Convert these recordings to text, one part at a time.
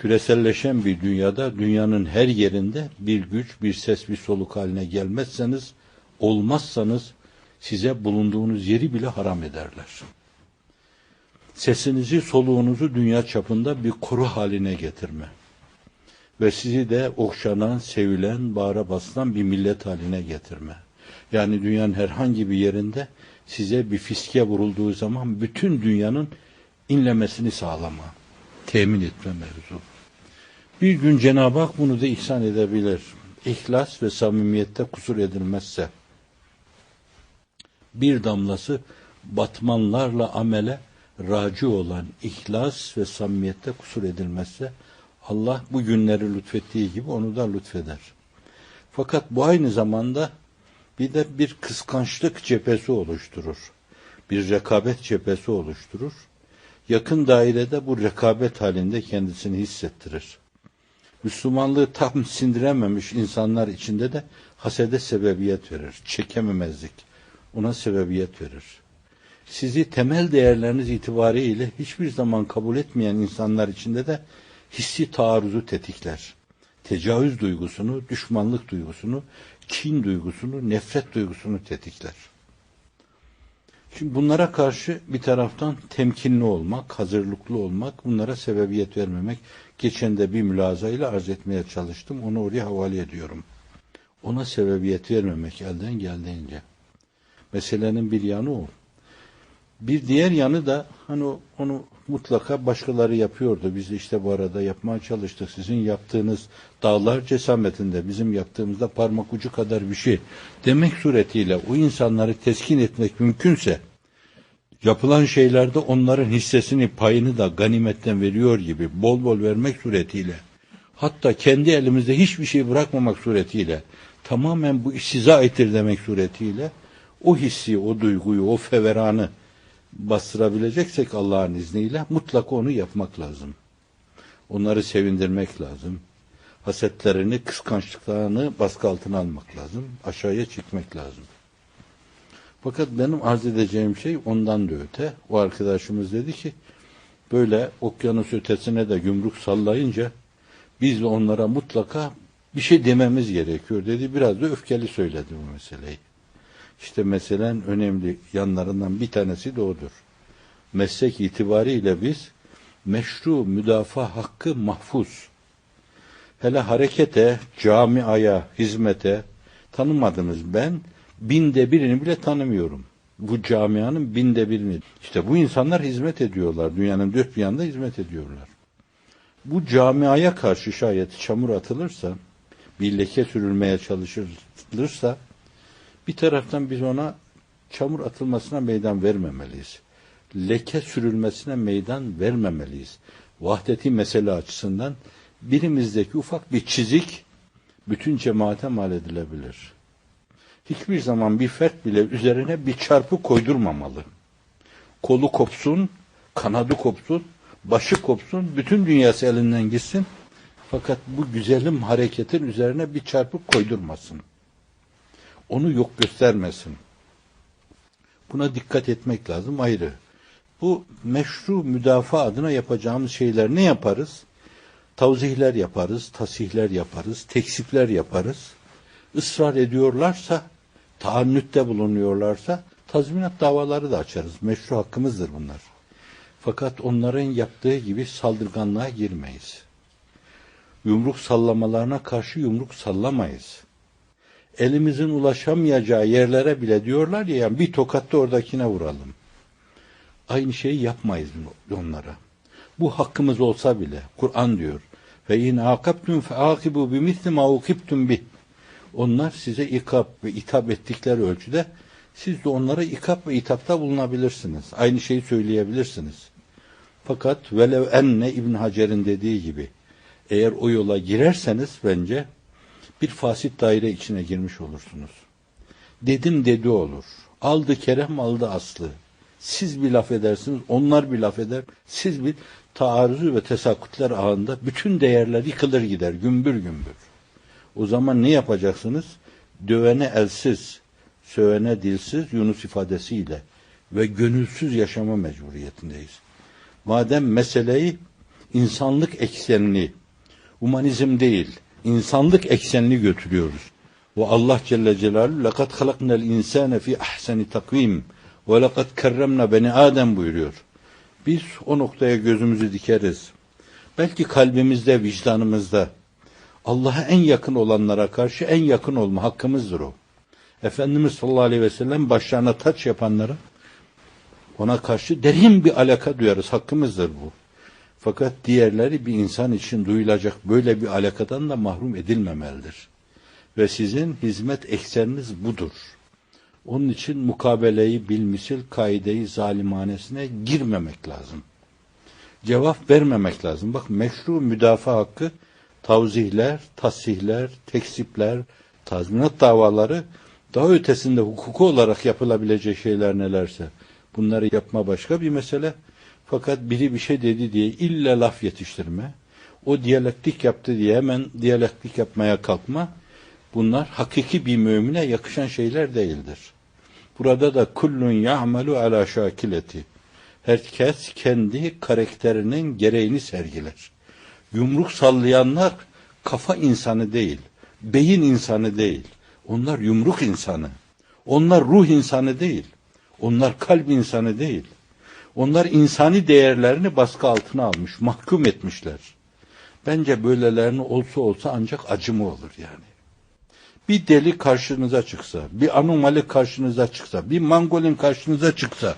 küreselleşen bir dünyada dünyanın her yerinde bir güç, bir ses, bir soluk haline gelmezseniz, olmazsanız size bulunduğunuz yeri bile haram ederler. Sesinizi, soluğunuzu dünya çapında bir koru haline getirme. Ve sizi de okşanan, sevilen, bağra basılan bir millet haline getirme. Yani dünyanın herhangi bir yerinde size bir fiske vurulduğu zaman bütün dünyanın inlemesini sağlama, temin etme mevzu. Bir gün Cenab-ı Hak bunu da ihsan edebilir. İhlas ve samimiyette kusur edilmezse, bir damlası batmanlarla amele raci olan ihlas ve samimiyette kusur edilmezse, Allah bu günleri lütfettiği gibi onu da lütfeder. Fakat bu aynı zamanda bir de bir kıskançlık cephesi oluşturur. Bir rekabet cephesi oluşturur. Yakın dairede bu rekabet halinde kendisini hissettirir. Müslümanlığı tam sindirememiş insanlar içinde de hasede sebebiyet verir. Çekememezlik ona sebebiyet verir. Sizi temel değerleriniz itibariyle hiçbir zaman kabul etmeyen insanlar içinde de hissi taarruzu tetikler. Tecavüz duygusunu, düşmanlık duygusunu, kin duygusunu, nefret duygusunu tetikler. Şimdi bunlara karşı bir taraftan temkinli olmak, hazırlıklı olmak, bunlara sebebiyet vermemek. Geçen de bir mülazayla arz etmeye çalıştım. Onu oraya havale ediyorum. Ona sebebiyet vermemek elden geldiğince. Meselenin bir yanı o. Bir diğer yanı da hani onu mutlaka başkaları yapıyordu. Biz de işte bu arada yapmaya çalıştık. Sizin yaptığınız dağlar cesametinde bizim yaptığımızda parmak ucu kadar bir şey. Demek suretiyle o insanları teskin etmek mümkünse yapılan şeylerde onların hissesini, payını da ganimetten veriyor gibi bol bol vermek suretiyle hatta kendi elimizde hiçbir şey bırakmamak suretiyle tamamen bu iş size aittir demek suretiyle o hissi, o duyguyu, o feveranı bastırabileceksek Allah'ın izniyle mutlaka onu yapmak lazım. Onları sevindirmek lazım. Hasetlerini, kıskançlıklarını baskı altına almak lazım. Aşağıya çekmek lazım. Fakat benim arz edeceğim şey ondan da öte. O arkadaşımız dedi ki böyle okyanus ötesine de yumruk sallayınca biz onlara mutlaka bir şey dememiz gerekiyor dedi. Biraz da öfkeli söyledi bu meseleyi. İşte meselen önemli yanlarından bir tanesi de odur. Meslek itibariyle biz meşru müdafaa hakkı mahfuz. Hele harekete, camiaya, hizmete tanımadınız ben binde birini bile tanımıyorum. Bu camianın binde birini. İşte bu insanlar hizmet ediyorlar. Dünyanın dört bir yanında hizmet ediyorlar. Bu camiaya karşı şayet çamur atılırsa, bir leke sürülmeye çalışılırsa, bir taraftan biz ona çamur atılmasına meydan vermemeliyiz. Leke sürülmesine meydan vermemeliyiz. Vahdeti mesele açısından birimizdeki ufak bir çizik bütün cemaate mal edilebilir. Hiçbir zaman bir fert bile üzerine bir çarpı koydurmamalı. Kolu kopsun, kanadı kopsun, başı kopsun, bütün dünyası elinden gitsin. Fakat bu güzelim hareketin üzerine bir çarpı koydurmasın onu yok göstermesin. Buna dikkat etmek lazım ayrı. Bu meşru müdafaa adına yapacağımız şeyler ne yaparız? Tavzihler yaparız, tasihler yaparız, teksipler yaparız. Israr ediyorlarsa, taannütte bulunuyorlarsa tazminat davaları da açarız. Meşru hakkımızdır bunlar. Fakat onların yaptığı gibi saldırganlığa girmeyiz. Yumruk sallamalarına karşı yumruk sallamayız elimizin ulaşamayacağı yerlere bile diyorlar ya yani bir tokatta oradakine vuralım. Aynı şeyi yapmayız onlara. Bu hakkımız olsa bile Kur'an diyor. Ve in akabtum fe akibu bimisli ma ukibtum bih. Onlar size ikap ve itap ettikleri ölçüde siz de onlara ikap ve itapta bulunabilirsiniz. Aynı şeyi söyleyebilirsiniz. Fakat velev enne İbn Hacer'in dediği gibi eğer o yola girerseniz bence bir fasit daire içine girmiş olursunuz. Dedim dedi olur. Aldı kerem aldı aslı. Siz bir laf edersiniz, onlar bir laf eder. Siz bir taarruzu ve tesakutlar ağında bütün değerler yıkılır gider gümbür gümbür. O zaman ne yapacaksınız? Dövene elsiz, sövene dilsiz Yunus ifadesiyle ve gönülsüz yaşama mecburiyetindeyiz. Madem meseleyi insanlık eksenli, humanizm değil, insanlık eksenli götürüyoruz. Ve Allah Celle Celaluhu لَقَدْ خَلَقْنَا الْاِنْسَانَ فِي اَحْسَنِ تَقْوِيمٍ وَلَقَدْ كَرَّمْنَا بَنِ Adem buyuruyor. Biz o noktaya gözümüzü dikeriz. Belki kalbimizde, vicdanımızda Allah'a en yakın olanlara karşı en yakın olma hakkımızdır o. Efendimiz sallallahu aleyhi ve sellem başlarına taç yapanlara ona karşı derin bir alaka duyarız. Hakkımızdır bu. Fakat diğerleri bir insan için duyulacak böyle bir alakadan da mahrum edilmemelidir. Ve sizin hizmet ekseniniz budur. Onun için mukabeleyi bilmisil kaideyi zalimanesine girmemek lazım. Cevap vermemek lazım. Bak meşru müdafaa hakkı tavzihler, tasihler, teksipler, tazminat davaları daha ötesinde hukuku olarak yapılabilecek şeyler nelerse bunları yapma başka bir mesele. Fakat biri bir şey dedi diye illa laf yetiştirme, o diyalektik yaptı diye hemen diyalektik yapmaya kalkma, bunlar hakiki bir mümine yakışan şeyler değildir. Burada da kullun ya'malu ala şakileti. Herkes kendi karakterinin gereğini sergiler. Yumruk sallayanlar kafa insanı değil, beyin insanı değil. Onlar yumruk insanı. Onlar ruh insanı değil. Onlar kalp insanı değil. Onlar insani değerlerini baskı altına almış, mahkum etmişler. Bence böylelerini olsa olsa ancak acımı olur yani. Bir deli karşınıza çıksa, bir anomali karşınıza çıksa, bir mangolin karşınıza çıksa,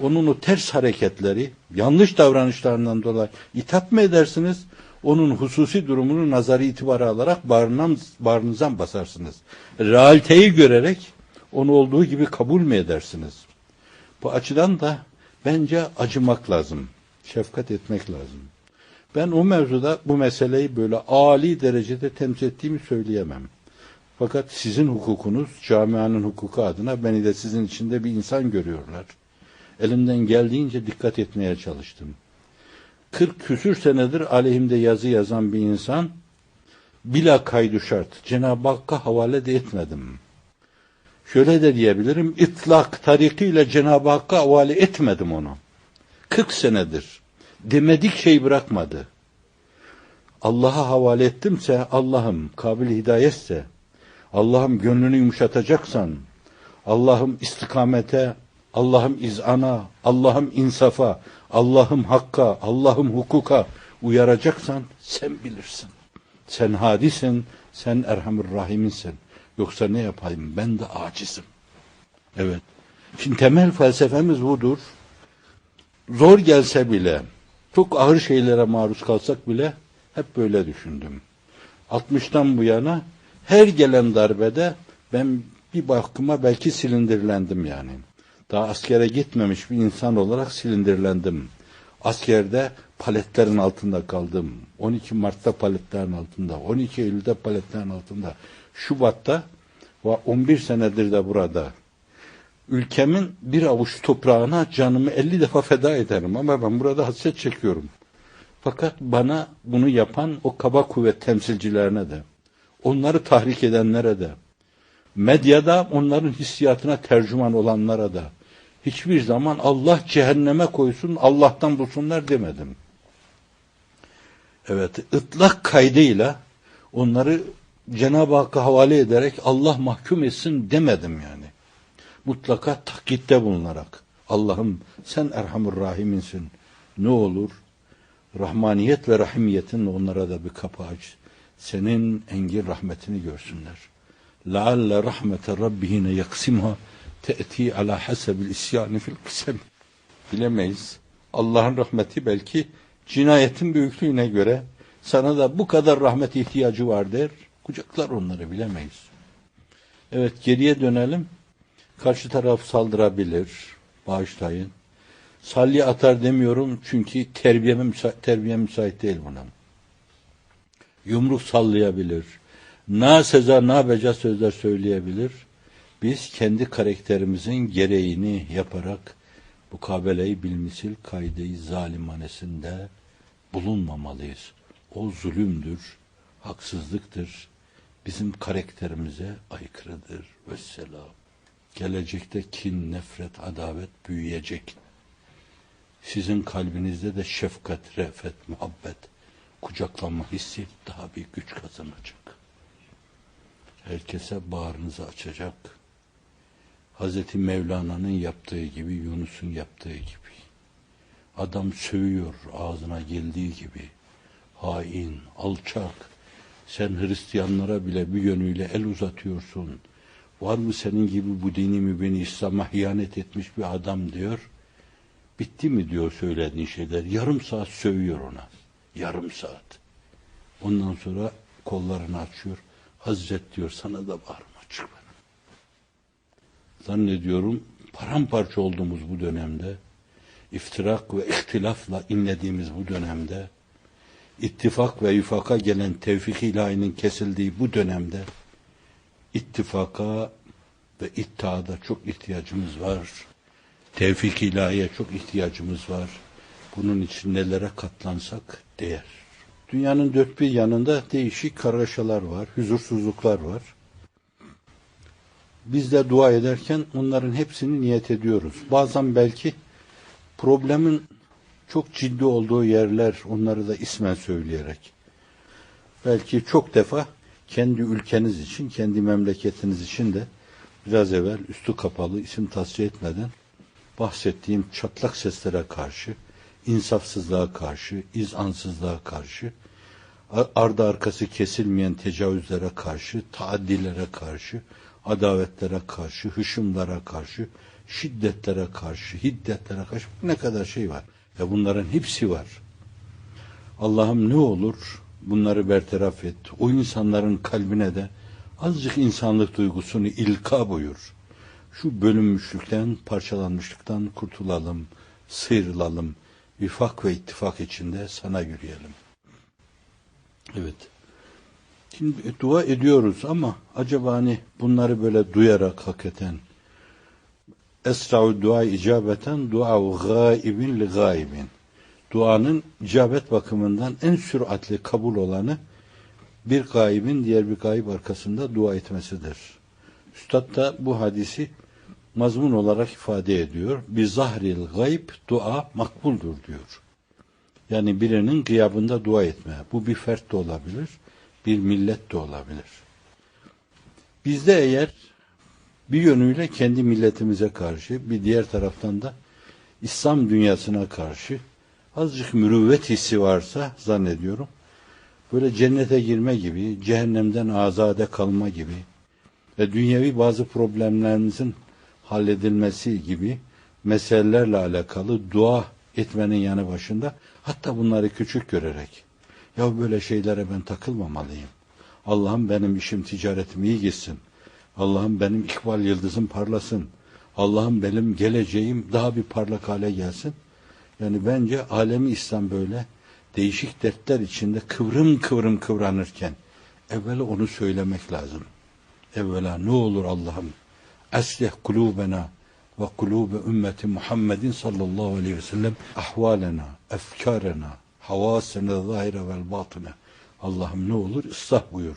onun o ters hareketleri, yanlış davranışlarından dolayı itap mı edersiniz? Onun hususi durumunu nazari itibara alarak bağrından, bağrınızdan basarsınız. Realiteyi görerek onu olduğu gibi kabul mü edersiniz? Bu açıdan da bence acımak lazım. Şefkat etmek lazım. Ben o mevzuda bu meseleyi böyle âli derecede temsil ettiğimi söyleyemem. Fakat sizin hukukunuz, camianın hukuku adına beni de sizin içinde bir insan görüyorlar. Elimden geldiğince dikkat etmeye çalıştım. 40 küsür senedir aleyhimde yazı yazan bir insan, bila kaydu şart, Cenab-ı Hakk'a havale de etmedim. Şöyle de diyebilirim, itlak tarikiyle Cenab-ı Hakk'a havale etmedim onu. 40 senedir. Demedik şey bırakmadı. Allah'a havale ettimse, Allah'ım kabil hidayetse, Allah'ım gönlünü yumuşatacaksan, Allah'ım istikamete, Allah'ım izana, Allah'ım insafa, Allah'ım hakka, Allah'ım hukuka uyaracaksan sen bilirsin. Sen hadisin, sen erhamur rahiminsin. Yoksa ne yapayım ben de acizim. Evet. Şimdi temel felsefemiz budur. Zor gelse bile, çok ağır şeylere maruz kalsak bile hep böyle düşündüm. 60'tan bu yana her gelen darbede ben bir bakıma belki silindirlendim yani. Daha askere gitmemiş bir insan olarak silindirlendim. Askerde paletlerin altında kaldım. 12 Mart'ta paletlerin altında, 12 Eylül'de paletlerin altında, Şubat'ta ve 11 senedir de burada. Ülkemin bir avuç toprağına canımı 50 defa feda ederim ama ben burada hasret çekiyorum. Fakat bana bunu yapan o kaba kuvvet temsilcilerine de, onları tahrik edenlere de, medyada onların hissiyatına tercüman olanlara da, hiçbir zaman Allah cehenneme koysun, Allah'tan bulsunlar demedim. Evet, ıtlak kaydıyla onları Cenab-ı Hakk'a havale ederek Allah mahkum etsin demedim yani. Mutlaka takkitte bulunarak. Allah'ım sen Erhamur Rahim'insin. Ne olur rahmaniyet ve rahimiyetinle onlara da bir kapı aç. Senin engin rahmetini görsünler. لَعَلَّ رَحْمَةَ رَبِّهِنَ يَقْسِمْهَا te'ti ala hasebil isyani fil kısem. Bilemeyiz. Allah'ın rahmeti belki cinayetin büyüklüğüne göre sana da bu kadar rahmet ihtiyacı var der. Kucaklar onları bilemeyiz. Evet geriye dönelim. Karşı taraf saldırabilir. Bağışlayın. Salli atar demiyorum çünkü terbiyeme, müsa terbiye müsait değil buna. Yumruk sallayabilir. Na seza na beca sözler söyleyebilir biz kendi karakterimizin gereğini yaparak mukabeleyi bilmisil kaydeyi zalimanesinde bulunmamalıyız. O zulümdür, haksızlıktır, bizim karakterimize aykırıdır. Vesselam. Gelecekte kin, nefret, adavet büyüyecek. Sizin kalbinizde de şefkat, re'fet, muhabbet, kucaklanma hissi daha bir güç kazanacak. Herkese bağrınızı açacak. Hazreti Mevlana'nın yaptığı gibi, Yunus'un yaptığı gibi. Adam sövüyor ağzına geldiği gibi. Hain, alçak. Sen Hristiyanlara bile bir yönüyle el uzatıyorsun. Var mı senin gibi bu dini mübini İslam'a hıyanet etmiş bir adam diyor. Bitti mi diyor söylediğin şeyler. Yarım saat sövüyor ona. Yarım saat. Ondan sonra kollarını açıyor. Hazret diyor sana da bağrım açık benim. Zannediyorum paramparça olduğumuz bu dönemde, iftirak ve ihtilafla inlediğimiz bu dönemde, ittifak ve yufaka gelen tevfik ilahinin kesildiği bu dönemde, ittifaka ve ittihada çok ihtiyacımız var. Tevfik ilahiye çok ihtiyacımız var. Bunun için nelere katlansak değer. Dünyanın dört bir yanında değişik kargaşalar var, huzursuzluklar var. Biz de dua ederken onların hepsini niyet ediyoruz. Bazen belki problemin çok ciddi olduğu yerler onları da ismen söyleyerek. Belki çok defa kendi ülkeniz için, kendi memleketiniz için de biraz evvel üstü kapalı isim tasfiye etmeden bahsettiğim çatlak seslere karşı, insafsızlığa karşı, izansızlığa karşı, ardı arkası kesilmeyen tecavüzlere karşı, taaddilere karşı, adavetlere karşı, hışımlara karşı, şiddetlere karşı, hiddetlere karşı ne kadar şey var. Ya bunların hepsi var. Allah'ım ne olur bunları bertaraf et. O insanların kalbine de azıcık insanlık duygusunu ilka buyur. Şu bölünmüşlükten, parçalanmışlıktan kurtulalım, sıyrılalım. Vifak ve ittifak içinde sana yürüyelim. Evet. Şimdi dua ediyoruz ama acaba hani bunları böyle duyarak hakikaten Esra'u dua icabeten dua gaibin li gaibin. Duanın icabet bakımından en süratli kabul olanı bir gaibin diğer bir gaib arkasında dua etmesidir. Üstad da bu hadisi mazmun olarak ifade ediyor. Bir zahril gayb dua makbuldur diyor. Yani birinin gıyabında dua etme. Bu bir fert de olabilir, bir millet de olabilir. Bizde eğer bir yönüyle kendi milletimize karşı, bir diğer taraftan da İslam dünyasına karşı azıcık mürüvvet hissi varsa zannediyorum, böyle cennete girme gibi, cehennemden azade kalma gibi ve dünyevi bazı problemlerimizin halledilmesi gibi meselelerle alakalı dua etmenin yanı başında hatta bunları küçük görerek ya böyle şeylere ben takılmamalıyım. Allah'ım benim işim ticaretim iyi gitsin. Allah'ım benim ikbal yıldızım parlasın. Allah'ım benim geleceğim daha bir parlak hale gelsin. Yani bence alemi İslam böyle değişik dertler içinde kıvrım kıvrım kıvranırken evvela onu söylemek lazım. Evvela ne olur Allah'ım eslih kulubena ve kulube ümmeti Muhammedin sallallahu aleyhi ve sellem ahvalena, efkarena, havasena zahire vel batine. Allah'ım ne olur ıslah buyur.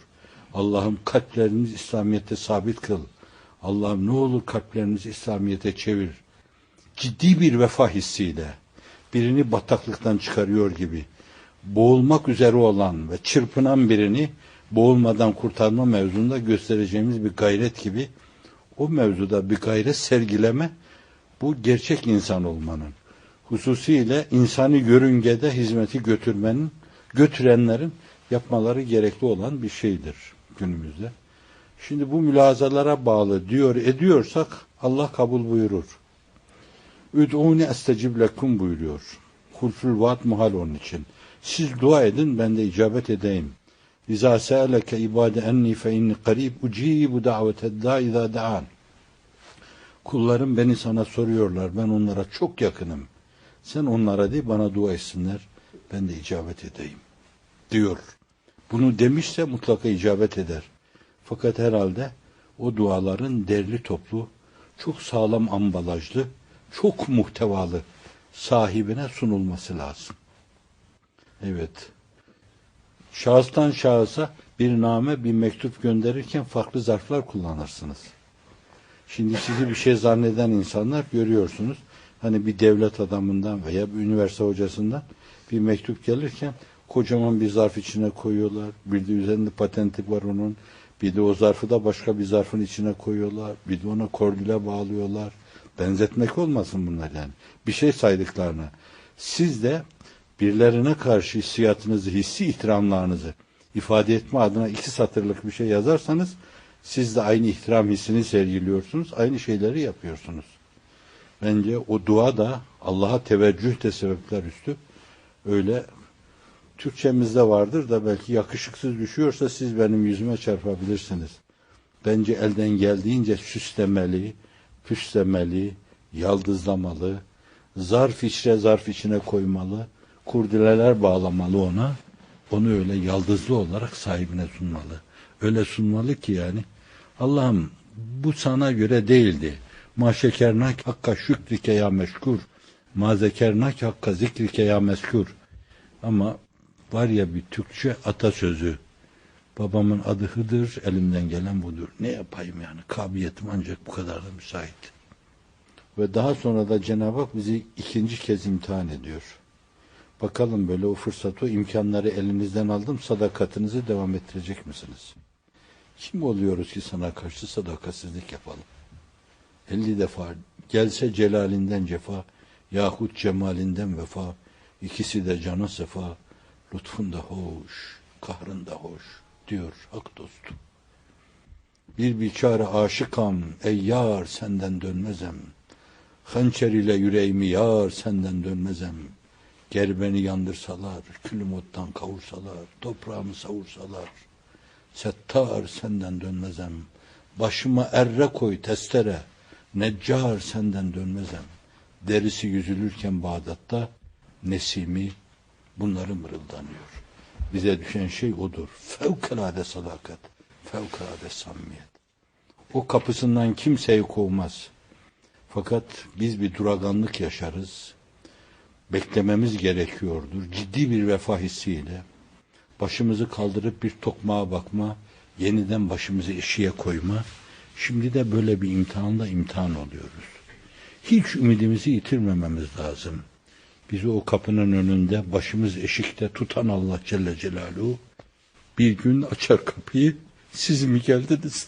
Allah'ım kalplerimizi İslamiyet'te sabit kıl. Allah'ım ne olur kalplerimizi İslamiyet'e çevir. Ciddi bir vefa hissiyle birini bataklıktan çıkarıyor gibi boğulmak üzere olan ve çırpınan birini boğulmadan kurtarma mevzunda göstereceğimiz bir gayret gibi o mevzuda bir gayret sergileme bu gerçek insan olmanın hususiyle insani yörüngede hizmeti götürmenin götürenlerin yapmaları gerekli olan bir şeydir günümüzde. Şimdi bu mülazalara bağlı diyor ediyorsak Allah kabul buyurur. Üd'uni estecib lekum buyuruyor. Hulful vaat muhal onun için. Siz dua edin ben de icabet edeyim. İza se'eleke ibade enni fe inni qarib ucibu daveted da iza da'an. Kullarım beni sana soruyorlar. Ben onlara çok yakınım. Sen onlara de bana dua etsinler. Ben de icabet edeyim. Diyor. Bunu demişse mutlaka icabet eder. Fakat herhalde o duaların derli toplu, çok sağlam ambalajlı, çok muhtevalı sahibine sunulması lazım. Evet. Şahıstan şahısa bir name, bir mektup gönderirken farklı zarflar kullanırsınız. Şimdi sizi bir şey zanneden insanlar görüyorsunuz. Hani bir devlet adamından veya bir üniversite hocasından bir mektup gelirken kocaman bir zarf içine koyuyorlar. Bir de üzerinde patenti var onun. Bir de o zarfı da başka bir zarfın içine koyuyorlar. Bir de ona kordile bağlıyorlar. Benzetmek olmasın bunlar yani. Bir şey saydıklarına. Siz de birilerine karşı hissiyatınızı, hissi ihtiramlarınızı ifade etme adına iki satırlık bir şey yazarsanız siz de aynı ihtiram hissini sergiliyorsunuz. Aynı şeyleri yapıyorsunuz. Bence o dua da Allah'a teveccüh de sebepler üstü. Öyle Türkçemizde vardır da belki yakışıksız düşüyorsa siz benim yüzüme çarpabilirsiniz. Bence elden geldiğince süslemeli, püslemeli, yaldızlamalı, zarf içre zarf içine koymalı, kurdileler bağlamalı ona. Onu öyle yaldızlı olarak sahibine sunmalı. Öyle sunmalı ki yani Allah'ım bu sana göre değildi. Ma şekernak hakka şükrike ya meşkur. Ma zekernak hakka zikrike ya meskür. Ama var ya bir Türkçe atasözü. Babamın adı Hıdır, elimden gelen budur. Ne yapayım yani? Kabiliyetim ancak bu kadar da müsait. Ve daha sonra da Cenab-ı Hak bizi ikinci kez imtihan ediyor. Bakalım böyle o fırsatı, o imkanları elinizden aldım, sadakatinizi devam ettirecek misiniz? Kim oluyoruz ki sana karşı sadakatsizlik yapalım? 50 defa gelse celalinden cefa yahut cemalinden vefa ikisi de canı sefa lütfunda hoş kahrında hoş diyor hak dostu. Bir biçare aşıkam ey yar senden dönmezem. Hançer ile yüreğimi yar senden dönmezem. Ger beni yandırsalar, külüm ottan kavursalar, toprağımı savursalar. Settar senden dönmezem. Başıma erre koy testere, neccar senden dönmezem. Derisi yüzülürken Bağdat'ta Nesimi bunları mırıldanıyor. Bize düşen şey odur. Fevkalade sadakat, fevkalade samimiyet. O kapısından kimseyi kovmaz. Fakat biz bir duraganlık yaşarız. Beklememiz gerekiyordur. Ciddi bir vefa hissiyle başımızı kaldırıp bir tokmağa bakma, yeniden başımızı eşiğe koyma. Şimdi de böyle bir imtihanda imtihan oluyoruz. Hiç ümidimizi yitirmememiz lazım. Bizi o kapının önünde başımız eşikte tutan Allah Celle Celaluhu bir gün açar kapıyı siz mi geldiniz?